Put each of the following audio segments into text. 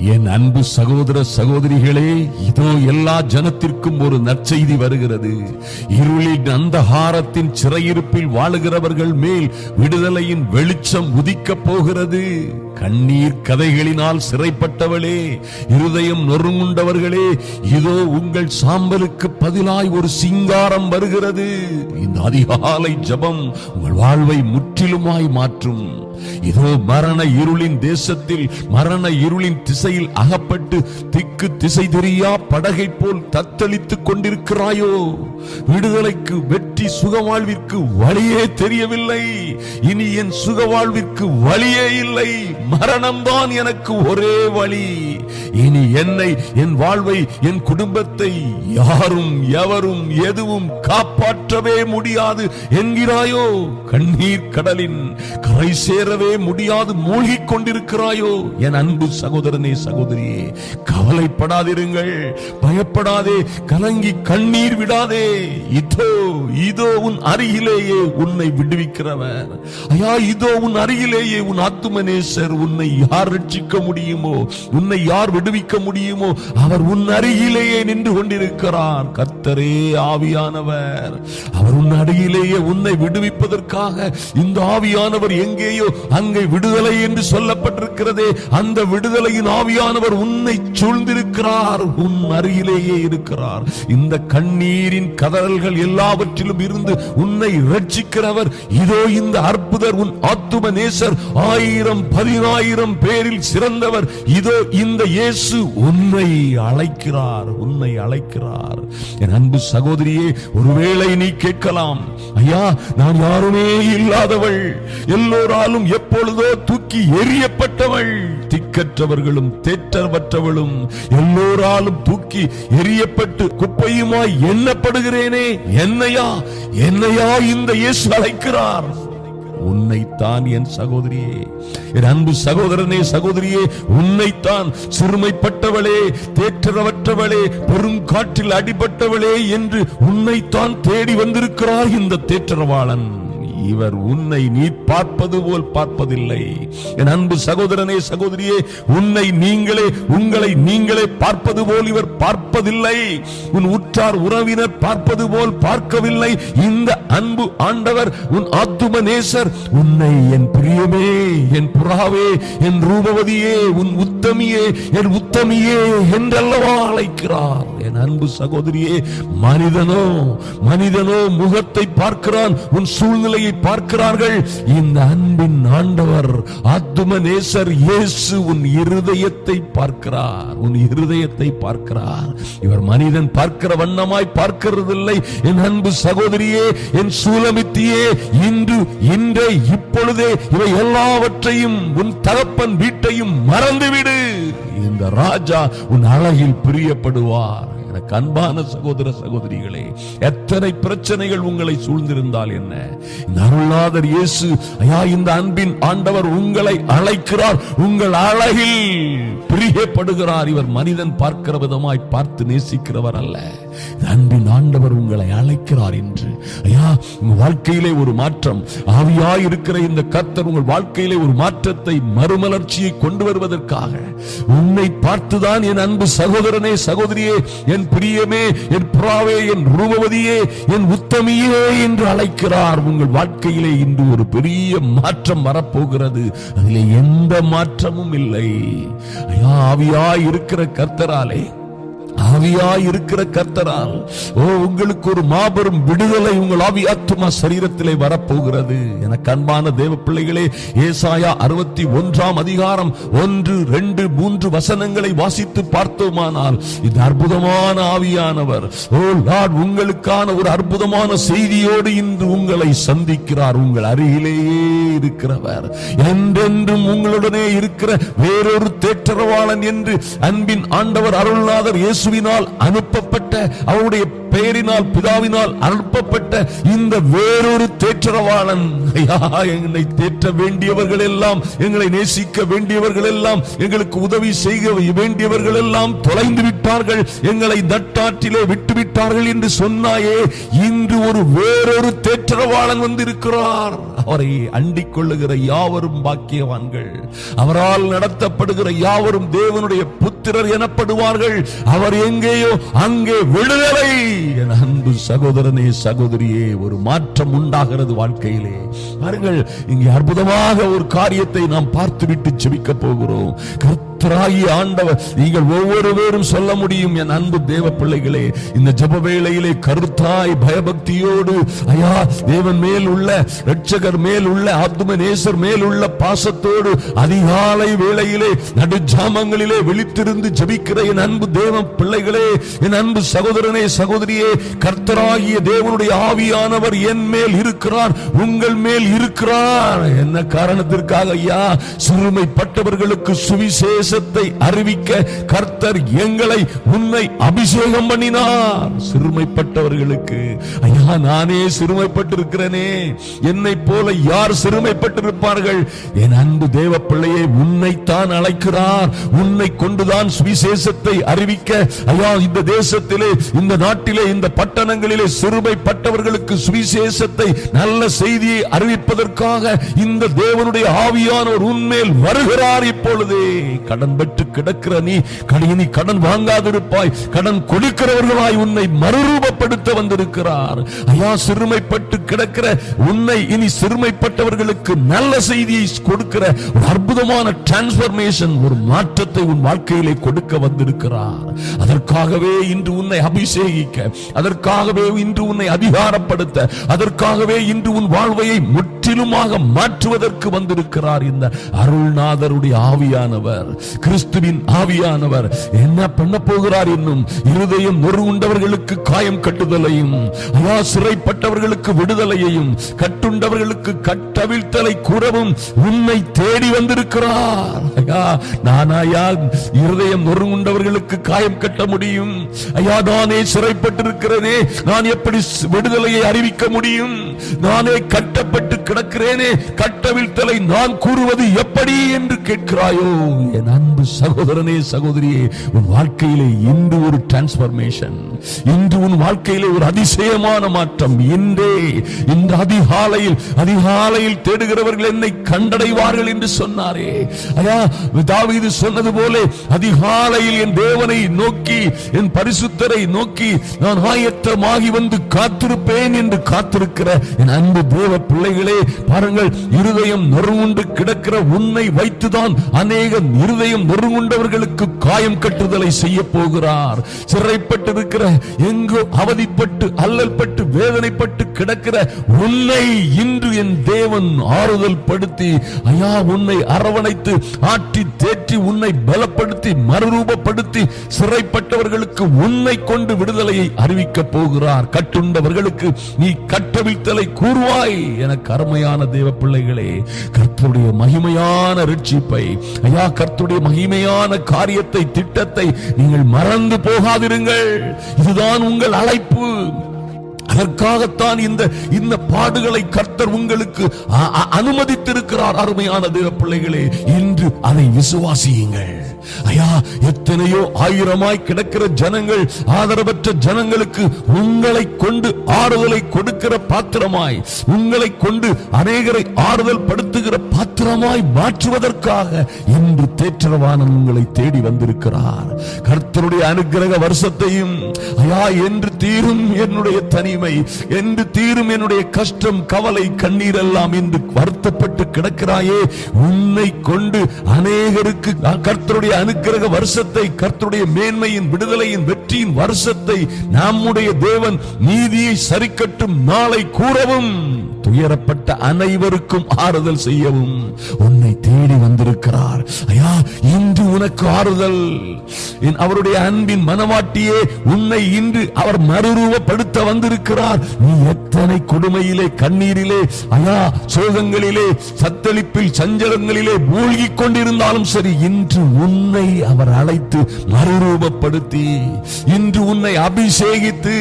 என் அன்பு சகோதர சகோதரிகளே இதோ எல்லா ஜனத்திற்கும் ஒரு நற்செய்தி வருகிறது. இருளின் அந்தகாரத்தின் சிறையிருப்பில் வாழுகிறவர்கள் மேல் விடுதலையின் வெளிச்சம் உதிக்கப் போகிறது. கண்ணீர் கதைகளினால் சிறைப்பட்டவளே இருதயம் நொறுங்குண்டவர்களே இதோ உங்கள் சாம்பலுக்கு பதிலாய் ஒரு சிங்காரம் வருகிறது. இந்த அதிகாலை ஜெபம் உங்கள் வாழ்வை முற்றிலுமாய் மாற்றும். இதோ மரண இருளின் தேசத்தில் மரண இருளின் திசையில் அகப்பட்டு திக்கு திசை தெரியா படகை போல் தத்தளித்துக் கொண்டிருக்கிறாயோ? விடுதலைக்கு வெற்றி சுகவாழ்விற்கு வழியே தெரியவில்லை. இனி என் சுகவாழ்விற்கு வழியே இல்லை. மரணம்தான் எனக்கு ஒரே வழி. இனி என்னை என் வாழ்வை என் குடும்பத்தை யாரும் எவரும் எதுவும் காப்பாற்றவே முடியாது என்கிறாயோ? கண்ணீர் கடலின் கரை சேரவே முடியாது மூழ்கிக் கொண்டிருக்கிறாயோ? என் அன்பு சகோதரனே சகோதரியே கவலைப்படாதிருங்கள் பயப்படாதே கலங்கி கண்ணீர் விடாதே. இதோ இதோ உன் அருகிலேயே உன்னை விடுவிக்கிறவர். ஐயா இதோ உன் அருகிலேயே உன் ஆத்துமனேசர் உன்னை யார் ரட்சிக்க முடியுமோ? உன்னை யார் விடுவிக்க முடியுமோ அவர் உன் அருகிலேயே நின்று கொண்டிருக்கிறார். கர்த்தரே ஆவியானவர். அவர் உன் அருகிலேயே உன்னை விடுவிப்பதற்காக இந்த ஆவியானவர் எங்கேயோ அங்கே விடுதலை என்று சொல்லப்பட்டிருக்கிறதே அந்த விடுதலையின் ஆவியானவர் உன்னை சூழ்ந்திருக்கிறார் உன் அருகிலேயே இருக்கிறார். இந்த கண்ணீரின் கதறல்கள் எல்லாவற்றிலும் இருந்து உன்னை ரட்சிக்கிறவர் இதோ இந்த அற்புதர் உன் ஆத்தும நேசர் ஆயிரம் பதினாயிரம் பேரில் சிறந்தவர். இதோ இந்த இயேசு உன்னை அழைக்கிறார் உன்னை அழைக்கிறார். என் அன்பு சகோதரியே ஒருவேளை நீ கேட்கலாம் ஐயா நான் யாருமே இல்லாதவள். எல்லோராலும் எப்பொழுதோ தூக்கி எறியப்பட்டவள். திக்கற்றவர்களும் தேற்றவற்றவளும் எல்லோராலும் தூக்கி எறியப்பட்டு குப்பையுமாய் எண்ணப்படுகிறேனே. என்னையா என்னையா இந்த இயேசு அழைக்கிறார்? உன்னைத்தான் என் சகோதரியே என் அன்பு சகோதரனே சகோதரியே உன்னைத்தான் சிறுமைப்பட்டவளே தேற்றவற்றவளே பெரும் காற்றில் அடிபட்டவளே என்று உன்னைத்தான் தேடி வந்திருக்கிறார் இந்த தேற்றரவாளன். இவர் உன்னை நீ பார்ப்பது போல் பார்ப்பதில்லை. என் அன்பு சகோதரனே சகோதரியே உன்னை நீங்களே உங்களை நீங்களே பார்ப்பது போல் இவர் பார்ப்பதில்லை. உன் உற்றார் உறவினர் பார்ப்பது போல் பார்க்கவில்லை. இந்த அன்பு ஆண்டவர் உன் ஆத்தும நேசர் உன்னை என் பிரியமே என் புறாவே என் ரூபவதியே உன் உத்தமியே என் உத்தமியே என்றல்லவா அழைக்கிறார். என் அன்பு சகோதரியே மனிதனோ மனிதனோ முகத்தை பார்க்கிறான் உன் சூழ்நிலையை பார்க்கிறார்கள். இந்த அன்பின் ஆண்டவர் ஆத்தும நேசர் இயேசு உன் இருதயத்தை பார்க்கிறார் உன் இருதயத்தை பார்க்கிறார். இவர் மனிதன் பார்க்கிறவன் கண்ணமாய் பார்க்கிறதில்லை. என் அன்பு சகோதரியே என் சூலமித்தியே இன்று இன்றே இப்பொழுதே இவை எல்லாவற்றையும் உன் தகப்பன் வீட்டையும் மறந்துவிடு. இந்த ராஜா உன் அழகில் பிரியப்படுவார். எனக்கு அன்பான சகோதர சகோதரிகளே எத்தனை பிரச்சனைகள் உங்களை சூழ்ந்திருந்தால் என்ன? இந்த அருளாதர் இயேசு ஐயா இந்த அன்பின் ஆண்டவர் உங்களை அழைக்கிறார். உங்கள் அழகில் பிரியப்படுகிறார். இவர் மனிதன் பார்க்கிற விதமாய் பார்த்து நேசிக்கிறவர் அல்ல. அன்பின் ஆண்டவர் உங்களை அழைக்கிறார் என்று. ஐயா உங்க வாழ்க்கையிலே ஒரு மாற்றம். ஆவியா இருக்கிற இந்த கர்த்தர் உங்கள் வாழ்க்கையிலே ஒரு மாற்றத்தை மறுமலர்ச்சியை கொண்டு வருவதற்காக. உன்னை பார்த்துதான் என் அன்பு சகோதரனே சகோதரியே என் பிரியமே என் புறாவே என் ரூபவதியே என் உத்தமியே என்று அழைக்கிறார். உங்கள் வாழ்க்கையிலே இன்று ஒரு பெரிய மாற்றம் வரப்போகிறது. அதிலே எந்த மாற்றமும் இல்லை. ஐயா ஆவியா இருக்கிற கர்த்தராலே ஆவியாய் இருக்கிற கர்த்தரால் ஓ உங்களுக்கு ஒரு மாபெரும் விடுதலை உங்கள் ஆவி ஆத்மா சரீரத்திலே வரப்போகிறது. என கண்பான தேவ பிள்ளைகளே ஏசாயா அறுபத்தி ஒன்றாம் அதிகாரம் ஒன்று ரெண்டு மூன்று வசனங்களை வாசித்து பார்த்தோமானால் இது அற்புதமான ஆவியானவர். ஓ லார்ட் உங்களுக்கான ஒரு அற்புதமான செய்தியோடு இன்று உங்களை சந்திக்கிறார். உங்கள் அருகிலேயே இருக்கிறவர். என்றென்றும் உங்களுடனே இருக்கிற வேறொரு தேற்றரவாளன் என்று அன்பின் ஆண்டவர் அருள்நாதர் இயேசுவின் இயேசுவினால் அனுப்பப்பட்ட அவருடைய பெயரினால் பிதாவினால் அனுப்பப்பட்ட இந்த வேறொரு தேற்றரவாளன் தேற்ற வேண்டியவர்கள் எல்லாம் எங்களை நேசிக்க வேண்டியவர்கள் எல்லாம் எங்களுக்கு உதவி செய்ய வேண்டியவர்கள் எல்லாம் தொலைந்து விட்டார்கள். எங்களை நட்டாற்றிலே விட்டு விட்டார்கள் என்று சொன்னாயே இன்று ஒரு வேறொரு தேற்றரவாளன் வந்திருக்கிறார். அவரை அண்டிக் கொள்ளுகிற யாவரும் பாக்கியவான்கள். அவரால் நடத்தப்படுகிற யாவரும் தேவனுடைய புத்திரர் எனப்படுவார்கள். அவர் எங்கேயோ அங்கே விடுதலை என் அன்பு சகோதரனே சகோதரியே ஒரு மாற்றம் உண்டாகிறது வாழ்க்கையிலே. பாருங்கள் இங்கே அற்புதமாக ஒரு காரியத்தை நாம் பார்த்துவிட்டு செபிக்க போகிறோம். கர்த்தராகி ஆண்டவர் நீங்கள் ஒவ்வொருவரும் சொல்ல முடியும் என் அன்பு தேவ பிள்ளைகளே இந்த ஜப வேளையிலே கருத்தாய் பயபக்தியோடு ஐயா தேவன் மேல் உள்ள ரட்சகர் மேல் உள்ள ஆத்மநேசர் மேல் உள்ள பாசத்தோடு அதிகாலை வேளையிலே நடுஜாமங்களிலே விழித்திருந்து ஜெபிக்கிற என் அன்பு தேவ பிள்ளைகளே என் அன்பு சகோதரனே சகோதரியே கர்த்தராகிய தேவனுடைய ஆவியானவர் என் மேல் இருக்கிறார் உங்கள் மேல் இருக்கிறார். என்ன காரணத்திற்காக ஐயா சிறுமைப்பட்டவர்களுக்கு சுவிசேஷத்தை அறிவிக்க கர்த்தர் எங்களை உன்னை அபிஷேகம் பண்ணினார். சிறுமைப்பட்டவர்களுக்கு. ஐயா நானே சிறுமைப்பட்டிருக்கிறேனே. என்னை போல யார் சிறுமைப்பட்டிருப்பார்கள்? என் அன்பு தேவ பிள்ளையே உன்னைத்தான் அழைக்கிறார். உன்னை கொண்டுதான் சுவிசேஷத்தை அறிவிக்க. ஐயா இந்த தேசத்திலே இந்த நாட்டிலே இந்த பட்டணங்களிலே சிறுமைப்பட்டவர்களுக்கு சுவிசேஷத்தை நல்ல செய்தியை அறிவிப்பதற்காக இந்த தேவனுடைய ஆவியானவர் உன்மேல் வருகிறார் இப்பொழுதே. கடன் பெற்று கிடக்கிற நீ கடையினி கடன் வாங்காதிருப்பாய். கடன் கொடுக்கிறவர்களாய் உன்னை மறுரூபப்படுத்த வந்திருக்கிறார். ஐயா சிறுமைப்பட்டு கிடக்கிற உன்னை இனி சிறுமைப்பட்டவர்களுக்கு நல்ல செய்தியை கொடுக்கிற அற்புதமான டிரான்ஸ்பர்மேஷன் ஒரு மாற்றத்தை உன் வாழ்க்கையிலே கொடுக்க வந்திருக்கிறார். அதற்காகவே இன்று உன்னை அபிஷேகிக்க அதற்காகவே இன்று உன்னை அதிகாரப்படுத்த அதற்காகவே இன்று உன் வாழ்வையை முற்றிலுமாக மாற்றுவதற்கு வந்திருக்கிறார் இந்த அருள்நாதருடைய ஆவியானவர் கிறிஸ்துவின் ஆவியானவர். என்ன பண்ண போகிறார் என்னும் இருதயம் நொறுகுண்டவர்களுக்கு காயம் கட்டுதலையும் ஐயா சிறைப்பட்டவர்களுக்கு விடுதலையையும் கட்டுண்டவர்களுக்கு கட்டவிழ்த்தலை கூறவும் உன்னை தேடி வந்திருக்கிறார். நானாயால் இருதயம் நொறுங்குண்டவர்களுக்கு காயம் கட்ட முடியும்? ஐயா நானே சிறைப்பட்டிருக்கிறேனே. நான் எப்படி விடுதலையை அறிவிக்க முடியும்? நானே கட்டப்பட்டு கிடக்கிறேனே கட்டவிழ்த்தலை நான் கூறுவது எப்படி என்று கேட்கிறாயோ? என் அன்பு சகோதரனே சகோதரியே உன் வாழ்க்கையிலே இன்று ஒரு டிரான்ஸ்பர்மேஷன் இன்று உன் வாழ்க்கையிலே ஒரு அதிசயமான மாற்றம். இன்றே இந்த அதிகாலையில் அதிகாலையில் தேடுகிறவர்கள் என்னை கண்டடைவார்கள் என்று சொன்னாரே. ஐயா தாவீது சொன்னது போல அதிகாலையில் என் தேவனை நோக்கி என் பரிசுத்தரை நோக்கி நான் ஆயத்தமாகி வந்து காத்திருப்பேன் என்று காத்திருக்கிற என் அன்பு தேவ பிள்ளைகளே பாருங்கள் இருதயம் நொறுங்குண்டு கிடக்கிற உன்னை வைத்துதான் அநேக இருதயம் நொறுங்குண்டவர்களுக்கு காயம் கட்டுதலை செய்ய போகிறார். சிறைப்பட்டிருக்கிற எங்கோ அவதிப்பட்டு அல்லல்பட்டு வேதனைப்பட்டு கிடக்கிற உன்னை இன்று என் தேவன் ஆறுதல் படுத்தி ஐயா உன்னை அரவணைத்து ஆட்டி தேற்றி உன்னை பலப்படுத்தி மறுரூபப்படுத்தி சிறைப்பட்டவர்களுக்கு உன்னை கொண்டு விடுதலையை அறிவிக்க போகிறார். கட்டுண்டவர்களுக்கு நீ கட்டவிழ்த்தலை கூறுவாய் என எனக்கு அருமையான தேவ பிள்ளைகளே கர்த்தருடைய மகிமையான ரட்சிப்பை ஐயா கர்த்தருடைய மகிமையான காரியத்தை திட்டத்தை நீங்கள் மறந்து போகாதிருங்கள். இதுதான் உங்கள் அழைப்பு. அதற்காகத்தான் இந்த இந்த பாடுகளை கர்த்தர் உங்களுக்கு அனுமதித்திருக்கிறார் அருமையான தேவ பிள்ளைகளே. இன்று அதை விசுவாசியுங்கள். ஐயா எத்தனையோ ஆயிரமாய் கிடக்கிற ஜனங்கள் ஆதரவற்ற ஜனங்களுக்கு உங்களை கொண்டு ஆறுதலை கொடுக்கிற பாத்திரமாய் உங்களை கொண்டு அநேகரை ஆறுதல் படுத்துகிற பாத்திரமாய் மாற்றுவதற்காக இன்று தேற்றரவானன் உங்களை தேடி வந்திருக்கிறார். கர்த்தருடைய அனுக்கிரக வருஷத்தையும் ஐயா என்று தீரும் என்னுடைய தனிமை என்று தீரும் என்னுடைய கஷ்டம் கவலை கண்ணீர் எல்லாம் என்று வருத்தப்பட்டு கிடக்கிறாயே உன்னை கொண்டு அநேகருக்கு கர்த்தருடைய அனுக்கிரக வருஷத்தை கர்த்தருடைய மேன்மையின் விடுதலையின் வெற்றியின் வருஷத்தை நம்முடைய தேவன் நீதியை சரிக்கட்டும் நாளை கூறவும் துயரப்பட்ட அனைவருக்கும் ஆறுதல் செய்யவும் உன்னை தேடி வந்திருக்கிறார். ஐயா இன்று உனக்கு ஆறுதல். என் அவருடைய அன்பின் மனவாட்டியே உன்னை இன்று அவர் மறுரூபப்படுத்த வந்திருக்கிறார். நீ அத்தனை கொடுமையிலே கண்ணீரிலே அயா சோகங்களிலே சத்தளிப்பில் சஞ்சலங்களிலே மூழ்கிக் கொண்டிருந்தாலும் சரி இன்று உன்னை அவர் அழைத்து மறுரூபப்படுத்தி இன்று உன்னை அபிஷேகித்து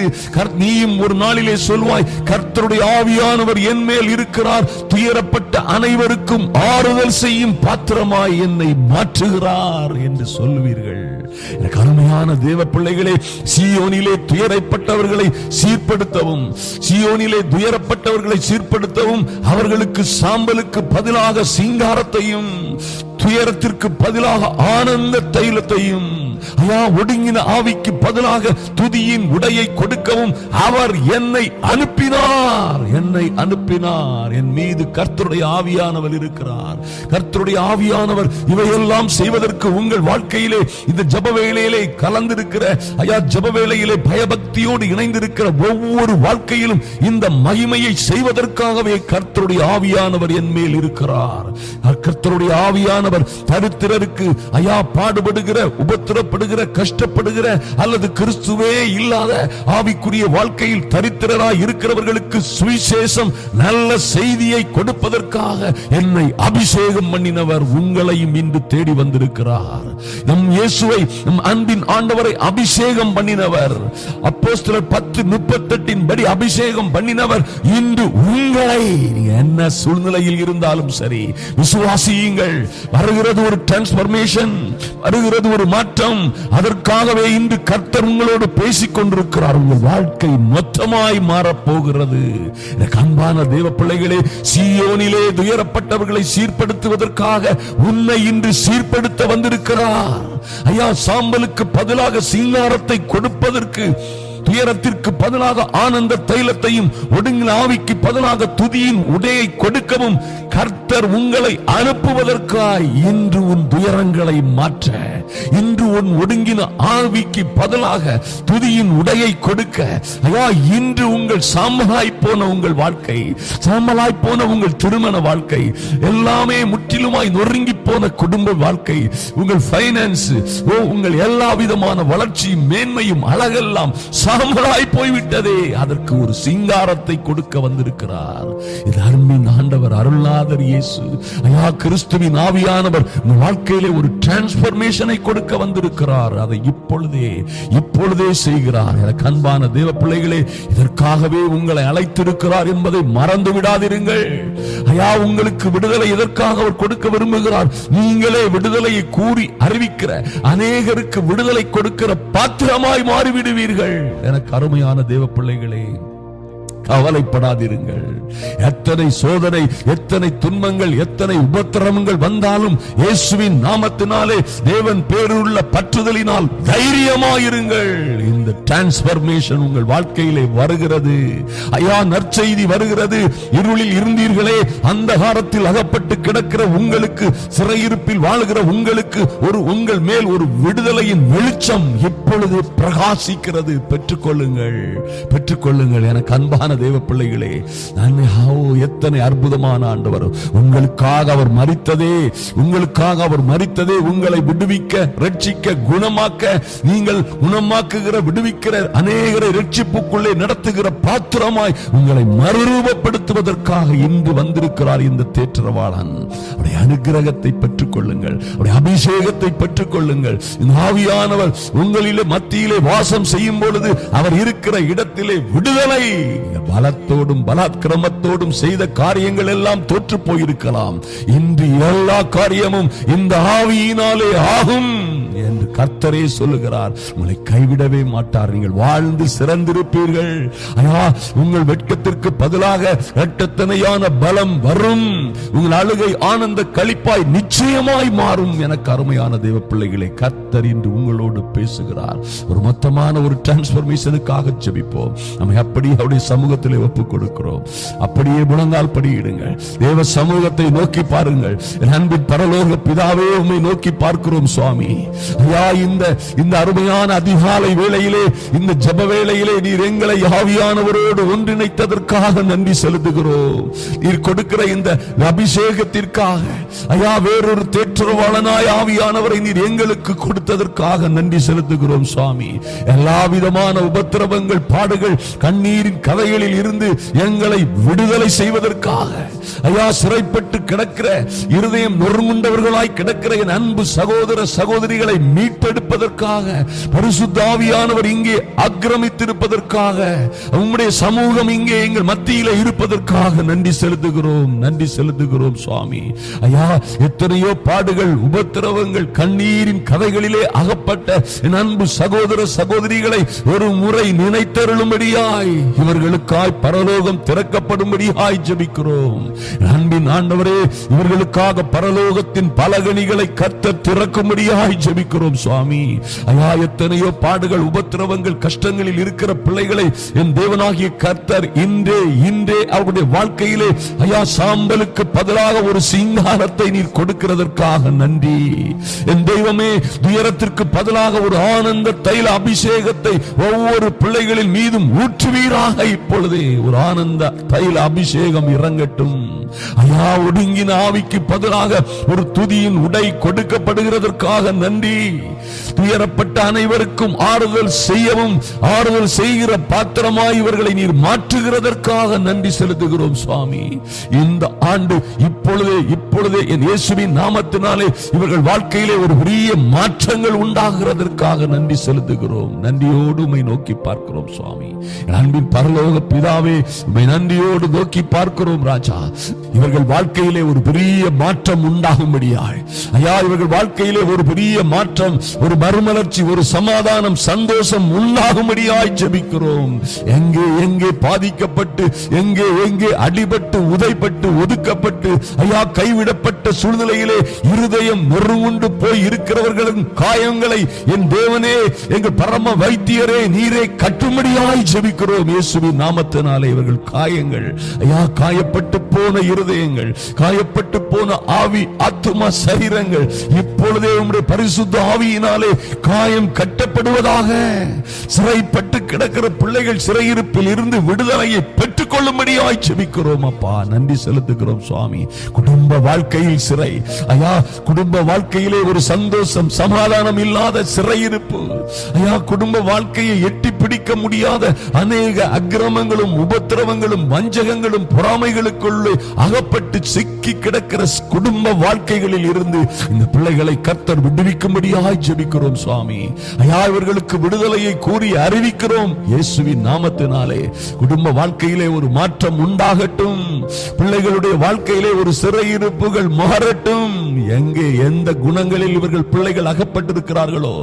நீயும் ஒரு நாளிலே சொல்வாய் கர்த்தருடைய ஆவியானவர் என் மேல் இருக்கிறார் துயரப்பட்ட அனைவருக்கும் ஆறுதல் செய்யும் பாத்திரமாய் என்னை மாற்றுகிறார் என்று சொல்வீர்கள். கருமையான தேவ பிள்ளைகளே சியோனிலே துயரைப்பட்டவர்களை சீர்படுத்தவும் சியோனில் பூமியிலே துயரப்பட்டவர்களை சீர்படுத்தவும் அவர்களுக்கு சாம்பலுக்கு பதிலாக சிங்காரத்தையும் துயரத்திற்கு பதிலாக ஆனந்த தைலத்தையும் ஐயா ஒடுங்கின ஆவிக்கு பதிலாக துதியின் உடையை கொடுக்கவும் அவர் என்னை அனுப்பினார். என்னை அனுப்பினார். என் மீது கர்த்தருடைய ஆவியானவர் இருக்கிறார். கர்த்தருடைய ஆவியானவர் இவையெல்லாம் செய்வதற்கு உங்கள் வாழ்க்கையிலே இந்த ஜப வேளையிலே கலந்திருக்கிற ஐயா ஜப வேளையிலே பயபக்தியோடு இணைந்திருக்கிற ஒவ்வொரு வாழ்க்கையிலும் இந்த மகிமையை செய்வதற்காகவே கர்த்தருடைய ஆவியானவர் என் மேல் இருக்கிறார். கர்த்தருடைய ஆவியானவர் தரித்திரருக்கு ஐயா பாடுபடுகிற உபத்திரப்ப உபத்திரப்படுகிற கஷ்டப்படுகிற அல்லது கிறிஸ்துவே இல்லாத ஆவிக்குரிய வாழ்க்கையில் தரித்திரராய் இருக்கிறவர்களுக்கு சுவிசேஷம் நல்ல செய்தியை கொடுப்பதற்காக என்னை அபிஷேகம் பண்ணினவர் உங்களையும் இன்று தேடி வந்திருக்கிறார். நம் இயேசுவை நம் அன்பின் ஆண்டவரை அபிஷேகம் பண்ணினவர். அப்போஸ்தலர் பத்து முப்பத்தெட்டின் படி அபிஷேகம் பண்ணினவர் இன்று உங்களை. என்ன சூழ்நிலையில் இருந்தாலும் சரி விசுவாசியுங்கள். வருகிறது ஒரு டிரான்ஸ்பர்மேஷன் வருகிறது ஒரு மாற்றம். அதற்காகவே இன்று கர்த்தர் உங்களோடு பேசிக் கொண்டிருக்கிறார். உங்கள் வாழ்க்கை மொத்தமாய் மாறப்போகிறது. அன்பான தேவ பிள்ளைகளே சீயோனிலே துயரப்பட்டவர்களை சீர்படுத்துவதற்காக உன்னை இன்று சீர்படுத்த வந்திருக்கிறார். ஐயா சாம்பலுக்கு பதிலாக சிங்காரத்தை கொடுப்பதற்கு துயரத்திற்கு பதிலாக ஆனந்த தைலத்தையும் ஒடுங்கின ஆவிக்கு பதிலாக துதியின் உடையை கொடுக்கவும் கர்த்தர் உங்களை அனுப்புவதற்காய் இன்று உன் துயரங்களை மாற்ற இன்று உன் ஒடுங்கின ஆவிக்கு பதிலாக துதியின் உடையை கொடுக்க ஐயா இன்று உங்கள் சாமுதாய் போன உங்கள் வாழ்க்கை சாம்பலாய் போன உங்கள் திருமண வாழ்க்கை எல்லாமே முற்றிலுமாய் நொறுங்கி போன குடும்ப வாழ்க்கை உங்கள் பைனான்ஸ் ஓ உங்கள் எல்லா விதமான வளர்ச்சியும் மேன்மையும் அழகெல்லாம் சாம்பலாய் போய்விட்டதே. அதற்கு ஒரு சிங்காரத்தை கொடுக்க வந்திருக்கிறார். இது அருமின் ஆண்டவர் அருள்நாதர் இயேசு. ஐயா கிறிஸ்துவின் ஆவியானவர் உங்கள் வாழ்க்கையிலே ஒரு டிரான்ஸ்பர்மேஷனை கொடுக்க வந்திருக்கிறார். அதை இப்பொழுதே இப்பொழுதே செய்கிறார். எனக்கு அன்பான தேவ பிள்ளைகளே இதற்காகவே உங்களை அழை அழைத்திருக்கிறார் என்பதை மறந்து விடாதிருங்கள். ஐயா உங்களுக்கு விடுதலை எதற்காக அவர் கொடுக்க விரும்புகிறார்? நீங்களே விடுதலையை கூறி அறிவிக்கிற அநேகருக்கு விடுதலை கொடுக்கிற பாத்திரமாய் மாறிவிடுவீர்கள். எனக்கு அருமையான தேவ பிள்ளைகளே கவலைப்படாதிருங்கள். எத்தனை சோதனை எத்தனை துன்பங்கள் எத்தனை உபத்திரவங்கள் வந்தாலும் இயேசுவின் நாமத்தினாலே தேவன் பேருள்ள பற்றுதலினால் தைரியமாயிருங்கள். இந்த டிரான்ஸ்பர்மேஷன் உங்கள் வாழ்க்கையிலே வருகிறது. ஐயா நற்செய்தி வருகிறது. இருளில் இருந்தீர்களே அந்தகாரத்தில் அகப்பட்டு கிடக்கிற உங்களுக்கு சிறையிருப்பில் வாழுகிற உங்களுக்கு ஒரு உங்கள் மேல் ஒரு விடுதலையின் வெளிச்சம் இப்பொழுது பிரகாசிக்கிறது. பெற்றுக்கொள்ளுங்கள். பெற்றுக்கொள்ளுங்கள். எனக்கு அன்பான தேவ பிள்ளைகளே எத்தனை அற்புதமான ஆண்டவர். உங்களுக்காக அவர் மறித்ததே உங்களுக்காக அவர் மறித்ததே உங்களை விடுவிக்க ரட்சிக்க குணமாக்க நீங்கள் குணமாக்குகிற விடுவிக்கிற அநேகரை ரட்சிப்புக்குள்ளே நடத்துகிற பாத்திரமாய் உங்களை மறுரூபப்படுத்துவதற்காக இன்று வந்திருக்கிறார் இந்த தேற்றவாளன் அவருடைய அனுகிரகத்தை பெற்றுக் கொள்ளுங்கள் அவருடைய அபிஷேகத்தை பெற்றுக் கொள்ளுங்கள் இந்த ஆவியானவர் உங்களிலே மத்தியிலே வாசம் செய்யும் பொழுது அவர் இருக்கிற இடத்திலே விடுதலை. பலத்தோடும் பலாத்கிரமத்தோடும் செய்த காரியங்கள் எல்லாம் தோற்று போயிருக்கலாம். இன்று எல்லா காரியமும் இந்த ஆவியினாலே ஆகும். என்று கர்த்தரே சொல்லுகிறார். உங்களை கைவிடவே மாட்டார். நீங்கள் வாழ்ந்து சிறந்திருப்பீர்கள். ஐயா உங்கள் வெட்கத்திற்கு பதிலாக இரட்டத்தனையான பலம் வரும். உங்கள் அழுகை ஆனந்த களிப்பாய் நிச்சயமாய் மாறும் எனக்கு அருமையான தெய்வ பிள்ளைகளை கர்த்தர் இன்று உங்களோடு பேசுகிறார். ஒரு மொத்தமான ஒரு டிரான்ஸ்பர்மேஷனுக்காக ஜெபிப்போம். நம்ம அப்படியே அவருடைய சமூகத்தில் ஒப்புக் கொடுக்கிறோம் அப்படியே முழங்கால் படியிடுங்கள். தேவ சமூகத்தை நோக்கி பாருங்கள். என் அன்பின் பரலோக பிதாவே உம்மை நோக்கி பார்க்கிறோம் சுவாமி. ஐயா இந்த இந்த அருமையான அதிகாலை வேளையிலே இந்த ஜப வேளையிலே நீர் எங்களை ஆவியானவரோடு ஒன்றிணைத்ததற்காக நன்றி செலுத்துகிறோம். நீர் கொடுக்கிற இந்த அபிஷேகத்திற்காக ஐயா வேறொரு தேற்றுருவாளனாய் ஆவியானவரை நீர் எங்களுக்கு கொடுத்ததற்காக நன்றி செலுத்துகிறோம் சுவாமி. எல்லா விதமான உபத்திரவங்கள் பாடுகள் கண்ணீரின் கதைகளில் இருந்து எங்களை விடுதலை செய்வதற்காக ஐயா சிறைப்பட்டு கிடக்கிற இருதயம் நொறுங்குண்டவர்களாய் கிடக்கிற என் அன்பு சகோதர சகோதரிகளை மீட்டெடுப்பதற்காக பரிசுத்தாவியானவர் இங்கே ஆக்கிரமித்திருப்பதற்காக உம்முடைய சமூகம் இங்கே எங்கள் மத்தியில இருப்பதற்காக நன்றி செலுத்துகிறோம் நன்றி செலுத்துகிறோம் சுவாமி. ஐயா எத்தனையோ பாடுகள் உபத்திரவங்கள் கண்ணீரின் கதைகளிலே அகப்பட்ட என் அன்பு சகோதர சகோதரிகளை ஒரு முறை நினைத்தருளும்படியாய் இவர்களுக்காய் பரலோகம் திறக்கப்படும்படியாய் ஜெபிக்கிறோம். அன்பின் ஆண்டவரே இவர்களுக்காக பரலோகத்தின் பலகணிகளை கத்த திறக்கும்படியாய் ஜபிக்கிறோம். சுவாமி. ஐயா எத்தனையோ பாடுகள் உபத்திரவங்கள் கஷ்டங்களில் இருக்கிற பிள்ளைகளை என் தேவனாகிய கர்த்தர் இன்றே இன்றே அவருடைய வாழ்க்கையிலே ஐயா சாம்பலுக்கு பதிலாக ஒரு சிங்காரத்தை நீர் கொடுக்கிறதற்காக நன்றி. என் தெய்வமே துயரத்திற்கு பதிலாக ஒரு ஆனந்த தைல அபிஷேகத்தை ஒவ்வொரு பிள்ளைகளின் மீதும் ஊற்றுவீராக இப்பொழுதே. ஒரு ஆனந்த தைல அபிஷேகம் இறங்கட்டும். ஐயா ஒடுங்கின ஆவிக்கு பதிலாக ஒரு துதியின் உடை கொடுக்கப்படுகிறதற்காக நன்றி. துயரப்பட்ட அனைவருக்கும் ஆறுதல் செய்யவும் ஆறுதல் செய்கிற பாத்திரமாய் இவர்களை நீர் மாற்றுகிறதற்காக நன்றி செலுத்துகிறோம் சுவாமி. இந்த ஆண்டு இப்பொழுதே இப்பொழுதே என் இயேசுவின் நாமத்தினாலே இவர்கள் வாழ்க்கையிலே ஒரு பெரிய மாற்றங்கள் உண்டாகிறதற்காக நன்றி செலுத்துகிறோம். நன்றியோடு உமை நோக்கி பார்க்கிறோம் சுவாமி. அன்பின் பரலோக பிதாவே உமை நன்றியோடு நோக்கி பார்க்கிறோம் ராஜா. இவர்கள் வாழ்க்கையிலே ஒரு பெரிய மாற்றம் உண்டாகும்படியாய். ஐயா இவர்கள் வாழ்க்கையிலே ஒரு பெரிய மாற்றம் ஒரு மறுமலர்ச்சி ஒரு சமாதானம் சந்தோஷம் உண்டாகும்படியாய் ஜெபிக்கிறோம். எங்கே எங்கே பாதிக்கப்பட்டு எங்கே எங்கே அடிபட்டு உதைப்பட்டு ஒதுக்கப்பட்டு ஐயா கைவிடப்பட்ட சூழ்நிலையிலே இருதயம் நொறுங்குண்டு போய் இருக்கிறவர்களின் காயங்களை என் தேவனே எங்கள் பரம வைத்தியரே நீரே கட்டும்படியாய் ஜெபிக்கிறோம். இயேசுவின் நாமத்தினாலே இவர்கள் காயங்கள் ஐயா காயப்பட்டு போன இருதயங்கள் காயப்பட்டு போன ஆவி ஆத்துமா சரீரங்கள் இப்பொழுதே உங்களுடைய பரிசுத்த ஆவியினாலே காயம் கட்டப்படுவதாக. சிறைப்பட்டு கிடக்கிற பிள்ளைகள் சிறையிருப்பில் இருந்து விடுதலையை பெற்றுக் கொள்ளும்படியாய் செபிக்கிறோம் அப்பா. நன்றி செலுத்துகிறோம் சுவாமி. குடும்ப வாழ்க்கையில் சிறை. ஐயா குடும்ப வாழ்க்கையிலே ஒரு சந்தோஷம் சமாதானம் இல்லாத சிறையிருப்பு. ஐயா குடும்ப வாழ்க்கையை எட்டி பிடிக்க முடியாத அநேக அக்கிரமங்களும் உபத்திரவங்களும் வஞ்சகங்களும் பொறாமைகளுக்குள்ளே அகப்பட்டு சிக்கி கிடக்கிற குடும்ப வாழ்க்கைகளில் இருந்து இந்த பிள்ளைகளை கர்த்தர் விடுவிக்கும்படியாய் ஜெபிக்கிறோம் சுவாமி. ஐயா இவர்களுக்கு விடுதலையை கூறி அறிவிக்கிறோம். இயேசுவின் நாமத்தினாலே குடும்ப வாழ்க்கையிலே ஒரு மாற்றம் உண்டாகட்டும். பிள்ளைகளுடைய வாழ்க்கையிலே ஒரு சிறையிருப்புகள் மாறட்டும். எங்கே எந்த குணங்களில் இவர்கள் பிள்ளைகள் அகப்பட்டிருக்கிறார்களோ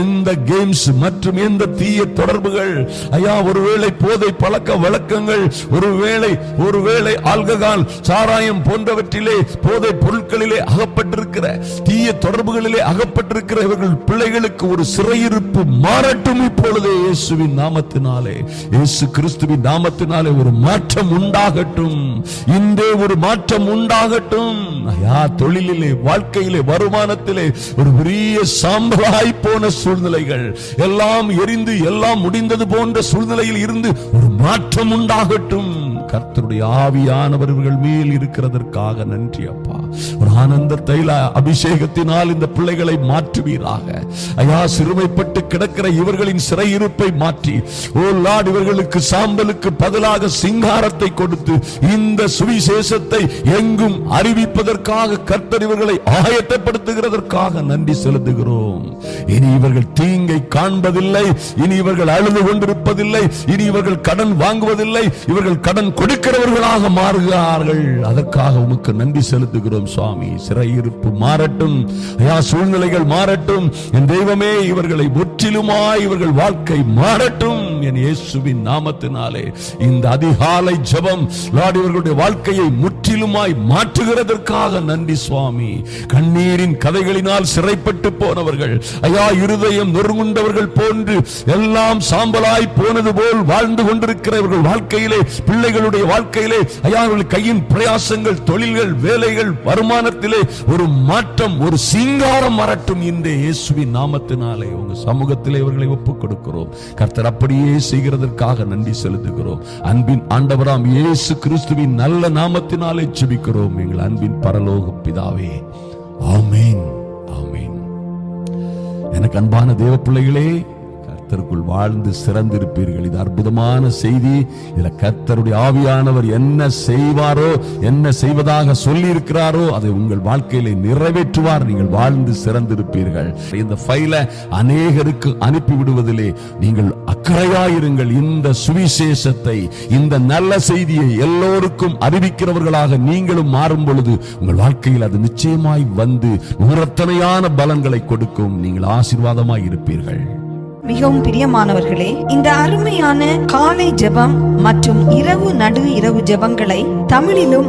எந்த கேம்ஸ் மற்றும் எந்த தீய தொடர்புகள் ஐயா ஒருவேளை போதை பழக்க வழக்கங்கள் ஒருவேளை ஒருவேளை ஆல்கஹால் சாராயம் போன்றவற்றிலே போதை பொருட்களிலே அகப்பட்டிருக்கிற தீய தொடர்புகளிலே அகப்பட்டிருக்கிற இவர்கள் பிள்ளைகளுக்கு ஒரு சிறையிருப்பு மாறட்டும் இப்பொழுதே இயேசுவின் நாமத்தினாலே. இயேசு கிறிஸ்துவின் நாமத்தினாலே ஒரு மாற்றம் உண்டாகட்டும். இன்றே ஒரு மாற்றம் உண்டாகட்டும். தொழிலிலே வாழ்க்கையிலே வருமானத்திலே ஒரு பெரிய சாம்பலாய் போன சூழ்நிலைகள். எல்லாம் எரிந்து எல்லாம் முடிந்தது போன்ற சூழ்நிலையில் இருந்து ஒரு மாற்றம் உண்டாகட்டும். கர்த்தருடைய ஆவியானவர்கள் மேல் இருக்கிறதற்காக நன்றி அப்பா. ஒரு ஆனந்த தைல அபிஷேகத்தினால் இந்த பிள்ளைகளை மாற்றுவீராக. ஐயா சிறுமைப்பட்டு கிடக்கிற இவர்களின் சிறையிருப்பை மாற்றி. ஓ லார்ட் இவர்களுக்கு சாம்பலுக்கு பதிலாக சிங்காரத்தை கொடுத்து இந்த சுவிசேஷத்தை எங்கும் அறிவிப்பதற்காக கர்த்தர் இவர்களை ஆயத்தப்படுத்துகிறதற்காக நன்றி செலுத்துகிறோம். இனி இவர்கள் தீங்கை காண்பதில்லை இனி இவர்கள் அழுது கொண்டிருப்பதில்லை இனி இவர்கள் கடன் வாங்குவதில்லை இவர்கள் கடன் கொடுக்கிறவர்களாக மாறுகிறார்கள். அதற்காக உமக்கு நன்றி செலுத்துகிறோம் சுவாமி. சிறையிருப்பு மாறட்டும். ஐயா சூழ்நிலைகள் மாறட்டும். என் தெய்வமே இவர்களை முற்றிலுமாய் இவர்கள் வாழ்க்கை மாறட்டும். என் இயேசுவின் நாமத்தினாலே இந்த அதிகாலை ஜபம் லார்ட் இவர்களுடைய வாழ்க்கையை முற்றிலுமாய் மாற்றுகிறதற்காக நன்றி சுவாமி. கண்ணீரின் கதைகளினால் சிறைப்பட்டு போனவர்கள் ஐயா இருதயம் நொறுங்குண்டவர்கள் போன்று எல்லாம் சாம்பலாய் போனது போல் வாழ்ந்து கொண்டிருக்கிற இவர்கள் வாழ்க்கையிலே பிள்ளைகளுடைய வாழ்க்கையிலே ஐயா அவர்கள் கையின் பிரயாசங்கள் தொழில்கள் வேலைகள் வருமானத்திலே ஒரு மாற்றம் ஒரு சிங்காரம் வரட்டும் இந்த இயேசுவின் நாமத்தினாலே. உங்க சமூகத்திலே இவர்களை ஒப்புக் கொடுக்கிறோம். கர்த்தர் அப்படியே செய்கிறதற்காக நன்றி செலுத்துகிறோம். அன்பின் ஆண்டவராம் இயேசு கிறிஸ்துவின் நல்ல நாமத்தினாலே ஜெபிக்கிறோம். எங்கள் அன்பின் பரலோக பிதாவே. ஆமேன். ஆமேன். எனக்கு அன்பான தேவ பிள்ளைகளே கர்த்தருக்குள் வாழ்ந்து சிறந்திருப்பீர்கள். இது அற்புதமான செய்தி. இதுல கர்த்தருடைய ஆவியானவர் என்ன செய்வாரோ என்ன செய்வதாக சொல்லி இருக்கிறாரோ அதை உங்கள் வாழ்க்கையில நிறைவேற்றுவார். நீங்கள் வாழ்ந்து சிறந்திருப்பீர்கள். இந்த ஃபைலை அநேகருக்கு அனுப்பி விடுவதிலே நீங்கள் அக்கறையாயிருங்கள். இந்த சுவிசேஷத்தை இந்த நல்ல செய்தியை எல்லோருக்கும் அறிவிக்கிறவர்களாக நீங்களும் மாறும் பொழுது உங்கள் வாழ்க்கையில் அது நிச்சயமாய் வந்து நூறத்தனையான பலன்களை கொடுக்கும். நீங்கள் ஆசீர்வாதமாய் இருப்பீர்கள். மிகவும் பிரியமானவர்களே இந்த அருமையான காலை ஜெபம் மற்றும் இரவு நடு இரவு ஜெபங்களை தமிழிலும்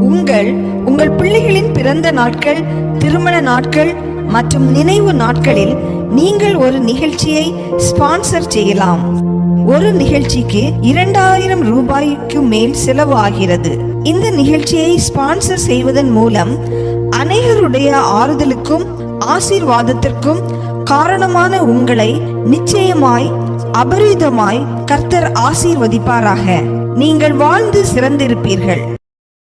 உங்கள் உங்கள் பிள்ளைகளின் பிறந்த நாட்கள் திருமண நாட்கள் மற்றும் நினைவு நாட்களில் நீங்கள் ஒரு நிகழ்ச்சியை ஸ்பான்சர் செய்யலாம். ஒரு நிகழ்ச்சிக்கு இரண்டாயிரம் ரூபாய்க்கு மேல் செலவு ஆகிறது. இந்த நிகழ்ச்சியை ஸ்பான்சர் செய்வதன் மூலம் அநேகருடைய ஆறுதலுக்கும் ஆசீர்வாதத்திற்கும் காரணமான உங்களை நிச்சயமாய் அபரிதமாய் கர்த்தர் ஆசீர்வதிப்பாராக. நீங்கள் வாழ்ந்து சிறந்திருப்பீர்கள்.